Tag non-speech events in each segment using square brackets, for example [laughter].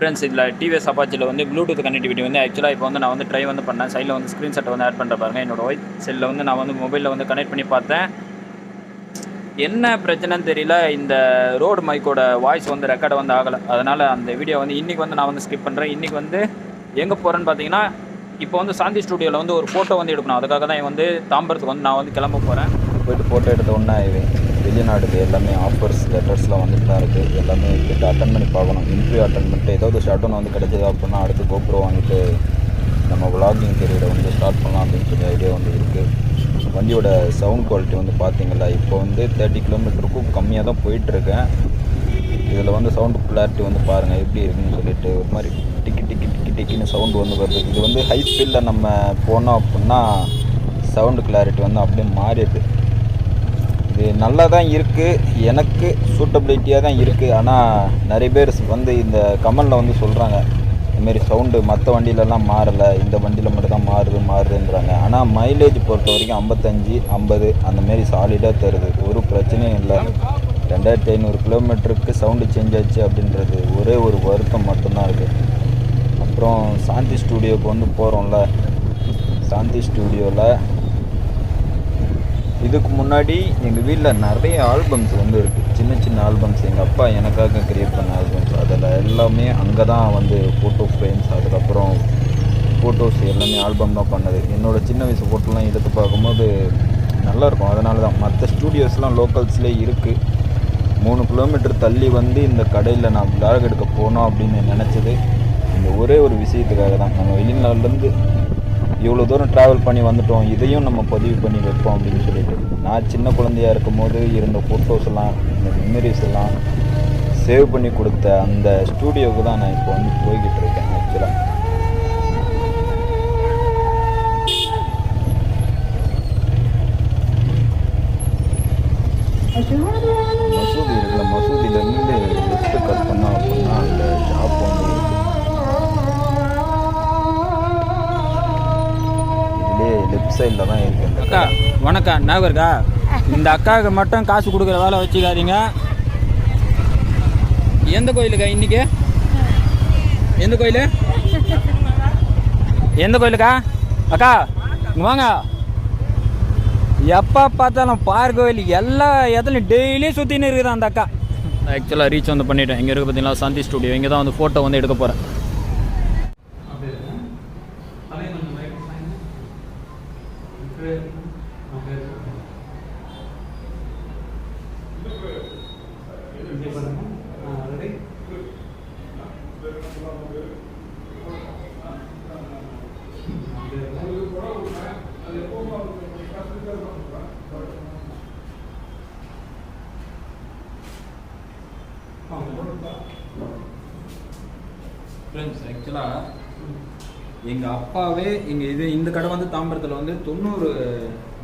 Friends இதில் TVS அப்பாச்சியில் வந்து Bluetooth connectivity வந்து ஆக்சுவலாக இப்போ வந்து நான் வந்து ட்ரை வந்து பண்ணேன். சைடில் வந்து ஸ்க்ரீன்ஷாட்டை வந்து ஆட் பண்ணுற பாருங்கள் என்னோட ஒய்ஃப் செல்லில் வந்து நான் வந்து மொபைலில் வந்து கனெக்ட் பண்ணி பார்த்தேன். என்ன பிரச்சனைன்னு தெரியல. இந்த ரோடு மைக்கோட வாய்ஸ் வந்து ரெக்கார்டு வந்து ஆகலை. அதனால் அந்த வீடியோ வந்து இன்றைக்கி வந்து நான் வந்து ஸ்கிப் பண்ணுறேன் இன்றைக்கி வந்து எங்கே போகிறேன்னு பார்த்தீங்கன்னா இப்போ வந்து சாந்தி ஸ்டுடியோவில் வந்து ஒரு ஃபோட்டோ வந்து எடுக்கணும். அதுக்காக தான் வந்து தாம்பரத்துக்கு வந்து நான் வந்து கிளம்ப போகிறேன் போயிட்டு ஃபோட்டோ எடுத்த உடனே வெளிநாடுக்கு எல்லாமே ஆஃபர்ஸ் லெட்டர்ஸ்லாம் வந்துட்டு தான் இருக்குது எல்லாமே போயிட்டு அட்டன் பண்ணி பார்க்கணும். இன்டர்வியூ அட்டன் பண்ணிட்டு ஏதாவது ஷட்டவுன் வந்து கிடைச்சது அப்படின்னா அடுத்து கோப்ரோ வாங்கிட்டு நம்ம விளாகிங் கெரியரை வந்து ஸ்டார்ட் பண்ணலாம் அப்படின்னு சொல்லி ஐடியா வந்து இருக்குது வண்டியோட சவுண்ட் குவாலிட்டி வந்து பார்த்தீங்களா இப்போ வந்து தேர்ட்டி கிலோமீட்டருக்கும் கம்மியாக தான் போயிட்டுருக்கேன். இதில் வந்து சவுண்டு கிளாரிட்டி வந்து பாருங்கள் எப்படி இருக்குன்னு சொல்லிட்டு ஒரு மாதிரி டிக்கி டிக்கி டிக்கி டிக்கின்னு சவுண்டு வந்து வருது. இது வந்து ஹை ஸ்பீடில் நம்ம போனோம் அப்படின்னா சவுண்டு கிளாரிட்டி வந்து அப்படியே மாறிடுது. இது நல்லா தான் இருக்குது எனக்கு சூட்டபிலிட்டியாக தான் இருக்குது ஆனால் நிறைய பேர் வந்து இந்த கமலில் வந்து சொல்கிறாங்க இதுமாரி சவுண்டு மற்ற வண்டியிலலாம் மாறலை இந்த வண்டியில் மட்டும் தான் மாறுது மாறுதுன்றாங்க. ஆனால் மைலேஜ் பொறுத்த வரைக்கும் ஐம்பத்தஞ்சு ஐம்பது அந்தமாரி சாலிடாக தருது. ஒரு பிரச்சனையும் இல்லை. ரெண்டாயிரத்தி ஐநூறு கிலோமீட்டருக்கு சவுண்டு சேஞ்ச் ஆச்சு அப்படின்றது ஒரே ஒரு வருத்தம் மட்டும்தான் இருக்குது அப்புறம் சாந்தி ஸ்டூடியோவுக்கு வந்து போகிறோம்ல சாந்தி ஸ்டூடியோவில் இதுக்கு முன்னாடி எங்கள் வீட்டில் நிறைய ஆல்பம்ஸ் வந்து இருக்குது சின்ன சின்ன ஆல்பம்ஸ் எங்கள் அப்பா எனக்காக கிரியேட் பண்ண ஆல்பம்ஸ் அதில் எல்லாமே அங்கே தான் வந்து ஃபோட்டோ ஃப்ரேம்ஸ் அதுக்கப்புறம் ஃபோட்டோஸ் எல்லாமே ஆல்பம் தான் பண்ணது. என்னோடய சின்ன வயசு ஃபோட்டோலாம் எடுத்து பார்க்கும்போது நல்லாயிருக்கும் அதனால தான் மற்ற ஸ்டூடியோஸ்லாம் லோக்கல்ஸ்லேயே இருக்குது மூணு கிலோமீட்டர் தள்ளி வந்து இந்த கடையில் நான் விளாக் எடுக்க போனோம் அப்படின்னு நினச்சது. இந்த ஒரே ஒரு விஷயத்துக்காக தான் நம்ம வெளிநாட்டிலேருந்து இவ்வளோ தூரம் ட்ராவல் பண்ணி வந்துட்டோம் இதையும் நம்ம பதிவு பண்ணி வைப்போம் அப்படின்னு சொல்லிட்டு. நான் சின்ன குழந்தையா இருக்கும்போது இருந்த ஃபோட்டோஸ் எல்லாம் இந்த மெமரிஸ் எல்லாம் சேவ் பண்ணி கொடுத்த அந்த ஸ்டூடியோவுக்கு தான் நான் இப்போ வந்து போய்கிட்டு இருக்கேன் ஆக்சுவலாக மசூதி லெஃப்ட் சைடில் தான் இருக்கு இந்த அக்கா வணக்கம் ஞாபகம் இருக்கா? இந்த அக்காவுக்கு மட்டும் காசு கொடுக்குற வேலை வச்சுக்காதீங்க. எந்த கோயிலுக்கா இன்னைக்கு? எந்த கோயில்? எந்த கோயிலுக்கா? அக்கா வாங்க. எப்போ பார்த்தாலும் பார் கோயில் எல்லா இடத்துலையும் டெய்லியும் சுற்றின்னு இருக்குது அந்த அக்கா. ஆக்சுவலாக ரீச் வந்து பண்ணிட்டேன். இங்கே இருக்கு பார்த்தீங்களா சாந்தி ஸ்டுடியோ இங்கே தான் வந்து ஃபோட்டோ வந்து எடுக்க போகிறேன் ஃப்ரெண்ட்ஸ் ஆக்சுவலாக எங்கள் அப்பாவே எங்கள் இது இந்த கடை வந்து தாம்பரத்தில் வந்து தொண்ணூறு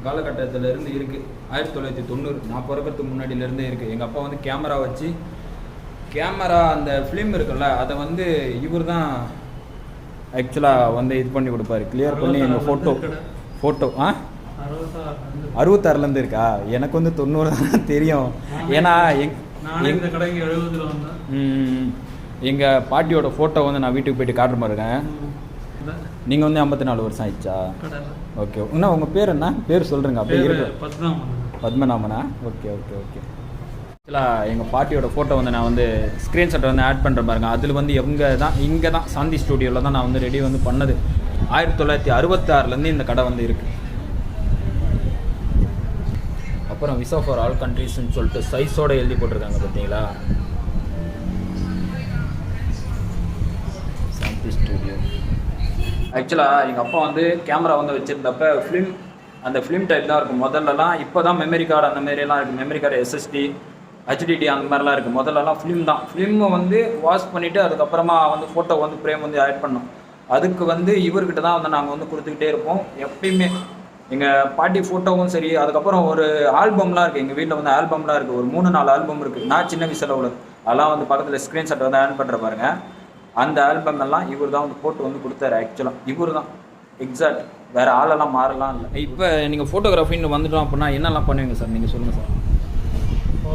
காலகட்டத்தில் இருந்து இருக்குது ஆயிரத்தி தொள்ளாயிரத்தி தொண்ணூறு நான் பிறக்கிறதுக்கு முன்னாடியிலேருந்தே இருக்குது எங்கள் அப்பா வந்து கேமரா வச்சு கேமரா அந்த ஃபிலிம் இருக்குல்ல அதை வந்து இவர் தான் ஆக்சுவலாக வந்து இது பண்ணி கொடுப்பாரு. கிளியர் பண்ணி எங்கள் ஃபோட்டோ ஃபோட்டோ ஆ? அறுபத்தாறுலேருந்து இருக்கா? எனக்கு வந்து தொண்ணூறு தான் [laughs] தெரியும். ஏன்னா எங் நானே இந்த கடைக்கு எழுபதுல வந்தேன். ம், எங்க பாட்டியோட ஃபோட்டோ வந்து நான் வீட்டுக்கு போயிட்டு காட்டுற மாதிரி இருக்கேன். இந்த நீங்க வந்து ஐம்பத்தி நாலு வருஷம் ஆயிடுச்சா. ஓகே இன்னும் உங்க பேர் என்ன? பேர் சொல்றீங்க அப்படியே இருக்கு. பத்மநாபனா. ஓகே ஓகே ஓகே ஆக்சுவலாக எங்கள் பாட்டியோட ஃபோட்டோ வந்து நான் வந்து ஸ்க்ரீன்ஷாட் வந்து ஆட் பண்ணுற பாருங்க. அதில் வந்து எங்கே தான் இங்கே தான் சாந்தி ஸ்டூடியோவில் தான் நான் வந்து ரெடி வந்து பண்ணது. ஆயிரத்தி தொள்ளாயிரத்தி அறுபத்தாறுலேருந்து இந்த கடை வந்து இருக்குது அப்புறம் விசா ஃபார் ஆல் கண்ட்ரீஸ்னு சொல்லிட்டு சைஸோட எழுதி போட்டிருக்காங்க பார்த்தீங்களா? சாந்தி ஸ்டூடியோ ஆக்சுவலாக எங்கள் அப்பா வந்து கேமரா வந்து வச்சுருந்தப்ப ஃபிலிம் அந்த ஃபிலிம் டைப் தான் இருக்கும். முதல்லலாம் இப்போ தான் மெமரி கார்டு அந்த மாதிரிலாம் இருக்குது மெமரி கார்டு எஸ்எஸ்டி ஹெச்டிடி அந்த மாதிரிலாம் இருக்குது முதல்லலாம் ஃபிலிம் தான். ஃபிலிமை வந்து வாஷ் பண்ணிவிட்டு அதுக்கப்புறமா வந்து ஃபோட்டோ வந்து ஃப்ரேம் வந்து ஆட் பண்ணோம். அதுக்கு வந்து இவர்கிட்ட தான் வந்து நாங்கள் வந்து கொடுத்துக்கிட்டே இருப்போம். எப்பயுமே எங்கள் பாட்டி ஃபோட்டோவும் சரி அதுக்கப்புறம் ஒரு ஆல்பம்லாம் இருக்குது எங்கள் வீட்டில் வந்து ஆல்பம்லாம் இருக்குது ஒரு மூணு நாலு ஆல்பம் இருக்குது நான் சின்ன வயசில் உள்ளது. அதெல்லாம் வந்து பக்கத்தில் ஸ்க்ரீன்ஷாட் வந்து ஆட் பண்ணுற பாருங்கள் அந்த ஆல்பம் எல்லாம் இவர் தான் வந்து போட்டு வந்து கொடுத்தாரு ஆக்சுவலாக இவர் தான் எக்ஸாக்ட் வேற ஆளெல்லாம் மாறலாம் இல்லை. இப்போ நீங்கள் ஃபோட்டோகிராஃபின்னு வந்துட்டோம் அப்படின்னா என்னெல்லாம் பண்ணுவீங்க சார்? நீங்கள் சொல்லுங்கள் சார். இப்போ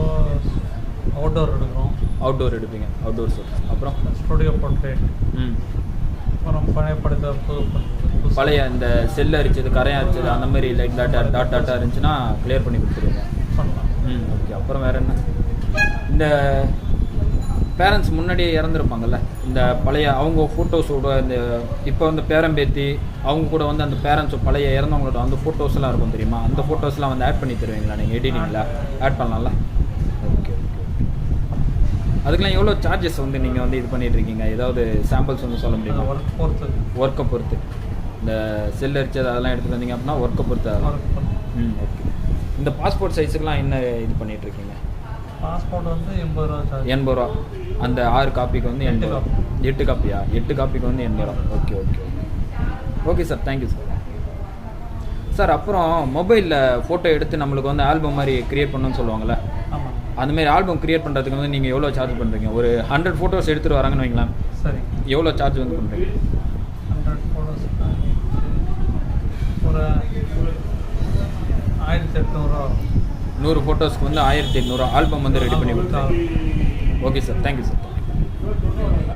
அவுட்டோர் எடுக்கிறோம் அவுட்டோர் எடுப்பீங்க. அவுட்டோர் ஷூட் அப்புறம்? ஸ்டுடியோ போர்ட்ரேட் ம். அப்புறம் பழைய படத்தை புது பழைய இந்த செல் அரிச்சது கரையா அரிச்சது அந்த மாதிரி லைட் டாட்டா டாட் டாட்டா இருந்துச்சுன்னா கிளியர் பண்ணி கொடுத்துருவீங்க பண்ணலாம். ம் ஓகே அப்புறம் வேற என்ன? இந்த பேரண்ட்ஸ் முன்னாடியே இறந்துருப்பாங்கல்ல இந்த பழைய அவங்க ஃபோட்டோஸோட இந்த இப்போ வந்து பேரம்பேத்தி அவங்க கூட வந்து அந்த பேரண்ட்ஸ் பழைய இறந்தவங்களோட அந்த ஃபோட்டோஸ்லாம் இருக்கும் தெரியுமா? அந்த ஃபோட்டோஸ்லாம் வந்து ஆட் பண்ணி தருவீங்களா நீங்கள் எடிட்டிங்கில் ஆட் பண்ணலாம்ல? ஓகே ஓகே அதுக்கெல்லாம் எவ்வளோ சார்ஜஸ் வந்து நீங்கள் வந்து இது பண்ணிட்டு இருக்கீங்க? ஏதாவது சாம்பிள்ஸ் வந்து சொல்ல முடியுமா? ஒர்க் பொறுத்தது ஒர்க்கை பொறுத்து. இந்த செல் அரிச்சது அதெல்லாம் எடுத்துட்டு வந்தீங்க அப்படின்னா ஒர்க்கை பொறுத்து அதெல்லாம் பொறுத்து. ம் ஓகே இந்த பாஸ்போர்ட் சைஸுக்கெலாம் என்ன இது பண்ணிட்டு இருக்கீங்க? பாஸ்போர்ட் வந்து எண்பது ரூபா சார்ஜ் எண்பது ரூபா. அந்த ஆறு காப்பிக்கு வந்து எண்பது ரூபா. எட்டு காப்பியா? எட்டு காப்பிக்கு வந்து எண்பது ரூபா. Okay okay okay. Sir thank you sir. Sir அப்புறம் மொபைலில் ஃபோட்டோ எடுத்து நம்மளுக்கு வந்து ஆல்பம் மாதிரி கிரியேட் பண்ணணும்னு சொல்லுவாங்கள்ல ஆமாம் அந்த மாதிரி ஆல்பம் கிரியேட் பண்ணுறதுக்கு வந்து நீங்கள் எவ்வளோ சார்ஜ் பண்ணுறீங்க ஒரு ஹண்ட்ரட் ஃபோட்டோஸ் எடுத்துகிட்டு வராங்கன்னு வைங்களேன். சரி எவ்வளோ சார்ஜ் வந்து பண்ணுறீங்க ஹண்ட்ரட் ஃபோட்டோஸ் ஒரு ஆயிரத்தி எட்நூறுவா வரும் நூறு ஃபோட்டோஸ்க்கு வந்து ஆயிரத்தி எட்நூறு ஆல்பம் வந்து ரெடி பண்ணி கொடுத்தேன். Okay sir thank you sir